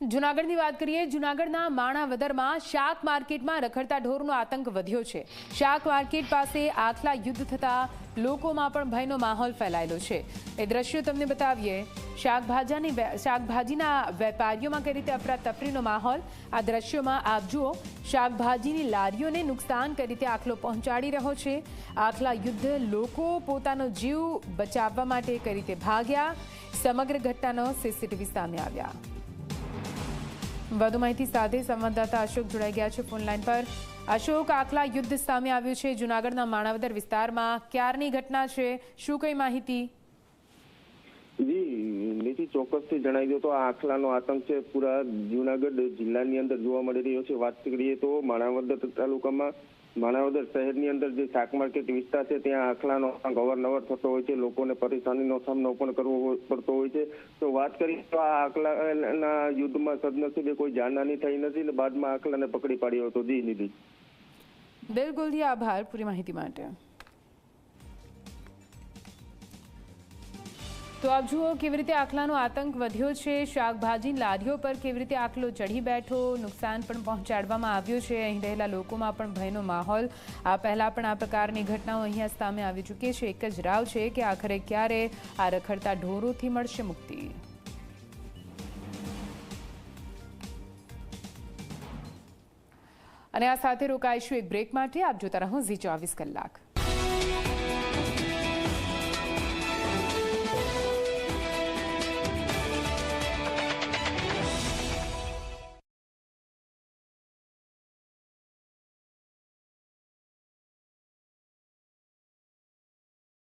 જુનાગઢની વાત કરીએ, જુનાગઢના માણાવદરમાં શાક માર્કેટમાં રખડતા ઢોરનો આતંક વધ્યો છે. શાક માર્કેટ પાસે આખલા યુદ્ધ થતા લોકોમાં પણ ભયનો માહોલ ફેલાયેલો છે. એ દ્રશ્યો તમને બતાવીએ. શાકભાજાની શાકભાજીના વેપારીઓમાં કઈ રીતે અફરાતફરીનો માહોલ? આ દ્રશ્યોમાં આપ જુઓ, શાકભાજીની લારીઓને નુકસાન કઈ રીતે આખલો પહોંચાડી રહ્યો છે? આખલા યુદ્ધ લોકો પોતાનો જીવ બચાવવા માટે કઈ રીતે ભાગ્યા? સમગ્ર ઘટનાનો સીસીટીવી સામે આવ્યા. વધુ માહિતી સાથે સંવાદદાતા અશોક જોડાઈ ગયા છે ફોનલાઈન પર. અશોક, આખલા યુદ્ધ સામે આવ્યું છે. જુનાગઢના માણાવદર વિસ્તારમાં ક્યારની ઘટના છે? શું કઈ માહિતી? જી, નીતિ ચોક્કસથી જણાવી દો તો આ આખલાનો આતંક છે. પૂરા જુનાગઢ જિલ્લાની અંદર જોવા મળી રહ્યો છે. વાત કરીએ તો માણાવદર તાલુકામાં માણાવદર શહેરની અંદર જે શાક માર્કેટ વિસ્તાર છે, ત્યાં આખલાનો અવારનવાર થતો હોય છે, લોકોને પરેશાનીનો સામનો પણ કરવો પડતો હોય છે. તો વાત કરીએ તો આ આખલાના યુદ્ધમાં સદનસીબે કોઈ જાનહાની થઈ નથી ને બાદમાં આખલાને પકડી પાડ્યો હતો. જી નિધિ બિલકુલથી આભાર પૂરી માહિતી માટે. તો આપ જુઓ કેવી રીતે આખલાનો આતંક વધ્યો છે. શાકભાજી લારીઓ પર કેવી રીતે આખલો ચઢી બેઠો, નુકસાન પણ પહોંચાડવામાં આવ્યું છે. અહીં રહેલા લોકોમાં પણ ભયનો માહોલ. આ પહેલાં પણ આ પ્રકારની ઘટનાઓ અહીંયા સામે આવી ચૂકી છે. એક જ રાવ છે કે આખરે ક્યારે આ રખડતા ઢોરોથી મળશે મુક્તિ. અને આ સાથે રોકાઈશું એક બ્રેક માટે. આપ જોતા રહો ઝી ચોવીસ કલાક.